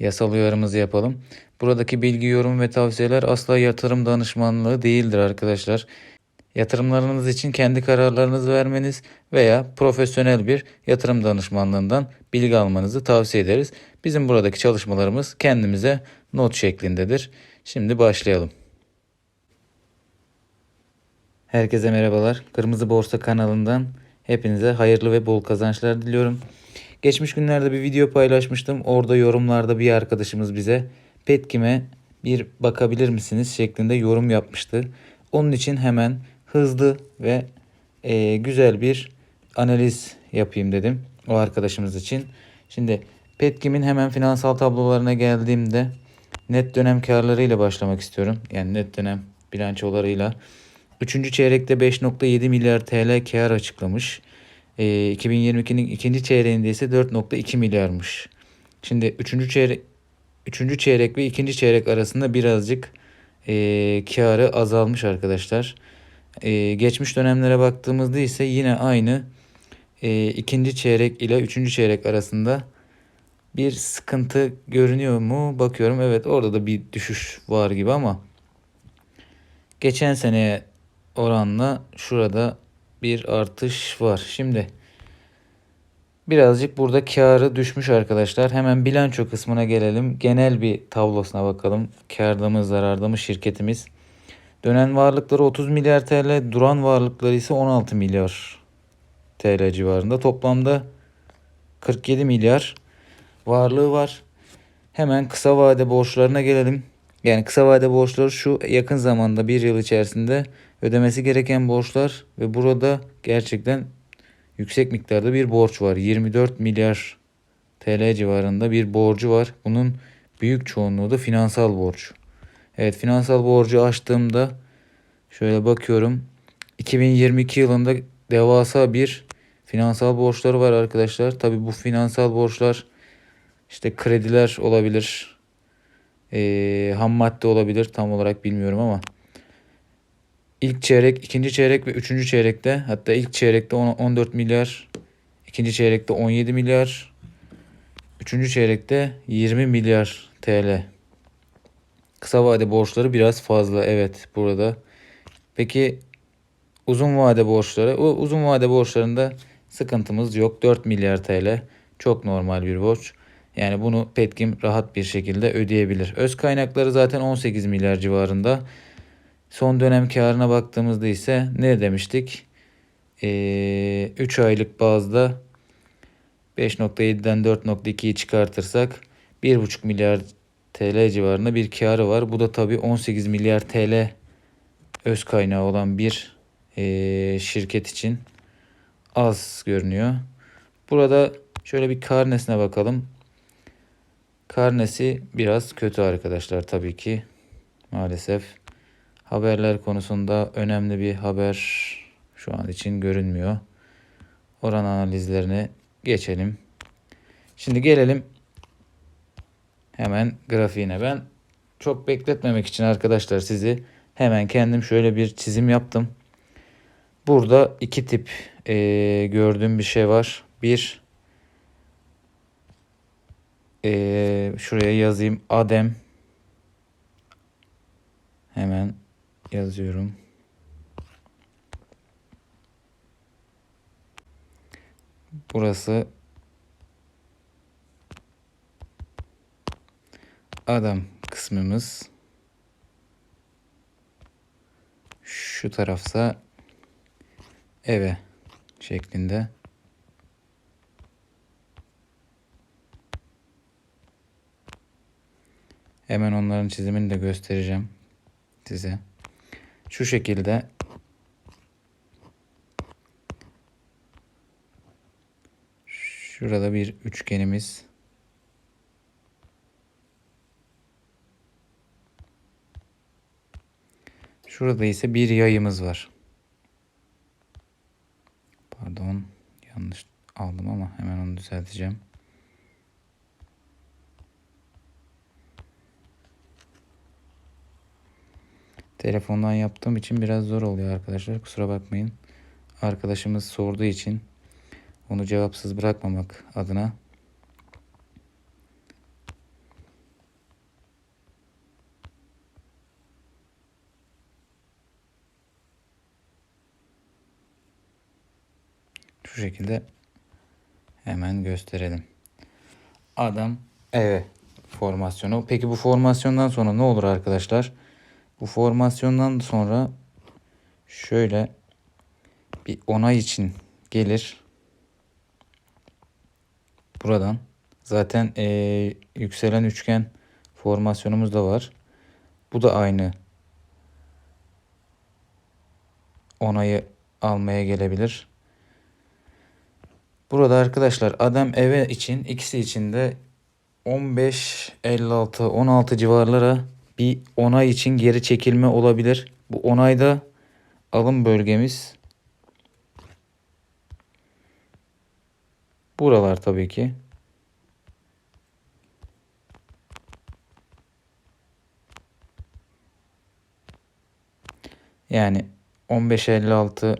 yasal uyarımızı yapalım. Buradaki bilgi, yorum ve tavsiyeler asla yatırım danışmanlığı değildir arkadaşlar. Yatırımlarınız için kendi kararlarınızı vermeniz veya profesyonel bir yatırım danışmanlığından bilgi almanızı tavsiye ederiz. Bizim buradaki çalışmalarımız kendimize not şeklindedir. Şimdi başlayalım. Herkese merhabalar. Kırmızı Borsa kanalından hepinize hayırlı ve bol kazançlar diliyorum. Geçmiş günlerde bir video paylaşmıştım. Orada yorumlarda bir arkadaşımız bize Petkim'e bir bakabilir misiniz şeklinde yorum yapmıştı. Onun için hemen hızlı ve e, güzel bir analiz yapayım dedim o arkadaşımız için. Şimdi Petkim'in hemen finansal tablolarına geldiğimde net dönem karlarıyla başlamak istiyorum. Yani net dönem bilançolarıyla. Üçüncü çeyrekte 5.7 milyar TL kar açıklamış. E, 2022'nin ikinci çeyreğinde ise 4.2 milyarmış. Şimdi üçüncü çeyrek, üçüncü çeyrek ve ikinci çeyrek arasında birazcık e, karı azalmış arkadaşlar. E, geçmiş dönemlere baktığımızda ise yine aynı e, ikinci çeyrek ile üçüncü çeyrek arasında bir sıkıntı görünüyor mu? Bakıyorum evet orada da bir düşüş var gibi ama geçen seneye oranla şurada bir artış var. Şimdi birazcık burada karı düşmüş arkadaşlar. Hemen bilanço kısmına gelelim. Genel bir tablosuna bakalım. Karda mı zararda mı şirketimiz. Dönen varlıkları 30 milyar TL, duran varlıkları ise 16 milyar TL civarında. Toplamda 47 milyar varlığı var. Hemen kısa vade borçlarına gelelim. Yani kısa vade borçları şu yakın zamanda bir yıl içerisinde ödemesi gereken borçlar ve burada gerçekten yüksek miktarda bir borç var. 24 milyar TL civarında bir borcu var. Bunun büyük çoğunluğu da finansal borç. Evet finansal borcu açtığımda şöyle bakıyorum. 2022 yılında devasa bir finansal borçları var arkadaşlar. Tabi bu finansal borçlar işte krediler olabilir. E, ham madde olabilir tam olarak bilmiyorum ama ilk çeyrek, ikinci çeyrek ve üçüncü çeyrekte hatta ilk çeyrekte 14 milyar, ikinci çeyrekte 17 milyar, üçüncü çeyrekte 20 milyar TL. Kısa vade borçları biraz fazla evet burada. Peki uzun vade borçları? O uzun vade borçlarında sıkıntımız yok. 4 milyar TL çok normal bir borç. Yani bunu Petkim rahat bir şekilde ödeyebilir. Öz kaynakları zaten 18 milyar civarında. Son dönem karına baktığımızda ise ne demiştik? Ee, 3 aylık bazda 5.7'den 4.2'yi çıkartırsak 1.5 milyar TL civarında bir karı var. Bu da tabii 18 milyar TL öz kaynağı olan bir e, şirket için az görünüyor. Burada şöyle bir karnesine bakalım. Karnesi biraz kötü arkadaşlar tabii ki maalesef. Haberler konusunda önemli bir haber şu an için görünmüyor. Oran analizlerine geçelim. Şimdi gelelim hemen grafiğine. Ben çok bekletmemek için arkadaşlar sizi hemen kendim şöyle bir çizim yaptım. Burada iki tip e, gördüğüm bir şey var. Bir e, şuraya yazayım Adem hemen yazıyorum. Burası adam kısmımız. Şu tarafsa eve şeklinde. Hemen onların çizimini de göstereceğim size. Şu şekilde Şurada bir üçgenimiz Şurada ise bir yayımız var. Pardon yanlış aldım ama hemen onu düzelteceğim. Telefondan yaptığım için biraz zor oluyor arkadaşlar. Kusura bakmayın. Arkadaşımız sorduğu için onu cevapsız bırakmamak adına şu şekilde hemen gösterelim. Adam eve formasyonu. Peki bu formasyondan sonra ne olur arkadaşlar? Bu formasyondan sonra şöyle bir onay için gelir. Buradan zaten eee, yükselen üçgen formasyonumuz da var. Bu da aynı onayı almaya gelebilir. Burada arkadaşlar adam eve için ikisi için de 15 56 16 civarlara bir onay için geri çekilme olabilir. Bu onayda alım bölgemiz buralar tabii ki. Yani 15 56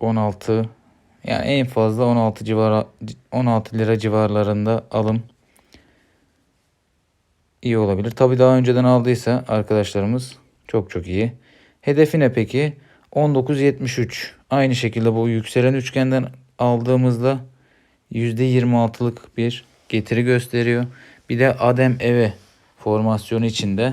16 yani en fazla 16 civara 16 lira civarlarında alım iyi olabilir. Tabi daha önceden aldıysa arkadaşlarımız çok çok iyi. Hedefi ne peki? 19.73. Aynı şekilde bu yükselen üçgenden aldığımızda %26'lık bir getiri gösteriyor. Bir de Adem Eve formasyonu içinde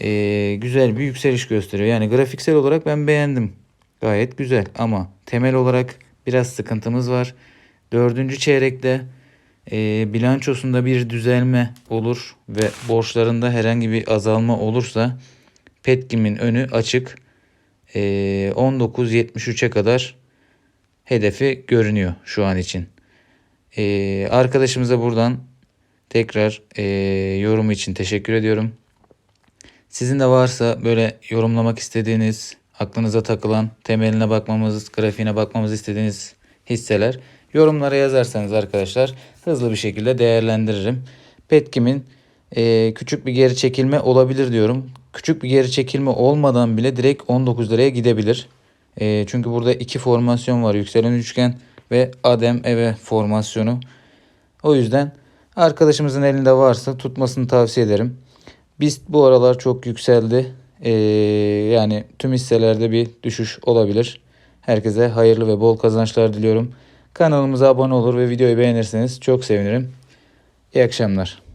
eee, güzel bir yükseliş gösteriyor. Yani grafiksel olarak ben beğendim. Gayet güzel ama temel olarak biraz sıkıntımız var. Dördüncü çeyrekte e, bilançosunda bir düzelme olur ve borçlarında herhangi bir azalma olursa Petkim'in önü açık. E, 19.73'e kadar hedefi görünüyor şu an için. E, arkadaşımıza buradan tekrar e, yorum için teşekkür ediyorum. Sizin de varsa böyle yorumlamak istediğiniz, aklınıza takılan, temeline bakmamız, grafiğine bakmamızı istediğiniz hisseler yorumlara yazarsanız arkadaşlar hızlı bir şekilde değerlendiririm. Petkim'in e, küçük bir geri çekilme olabilir diyorum. Küçük bir geri çekilme olmadan bile direkt 19 liraya gidebilir. E, çünkü burada iki formasyon var. Yükselen üçgen ve Adem Eve formasyonu. O yüzden arkadaşımızın elinde varsa tutmasını tavsiye ederim. BIST bu aralar çok yükseldi. Ee, yani tüm hisselerde bir düşüş olabilir. Herkese hayırlı ve bol kazançlar diliyorum. Kanalımıza abone olur ve videoyu beğenirseniz çok sevinirim. İyi akşamlar.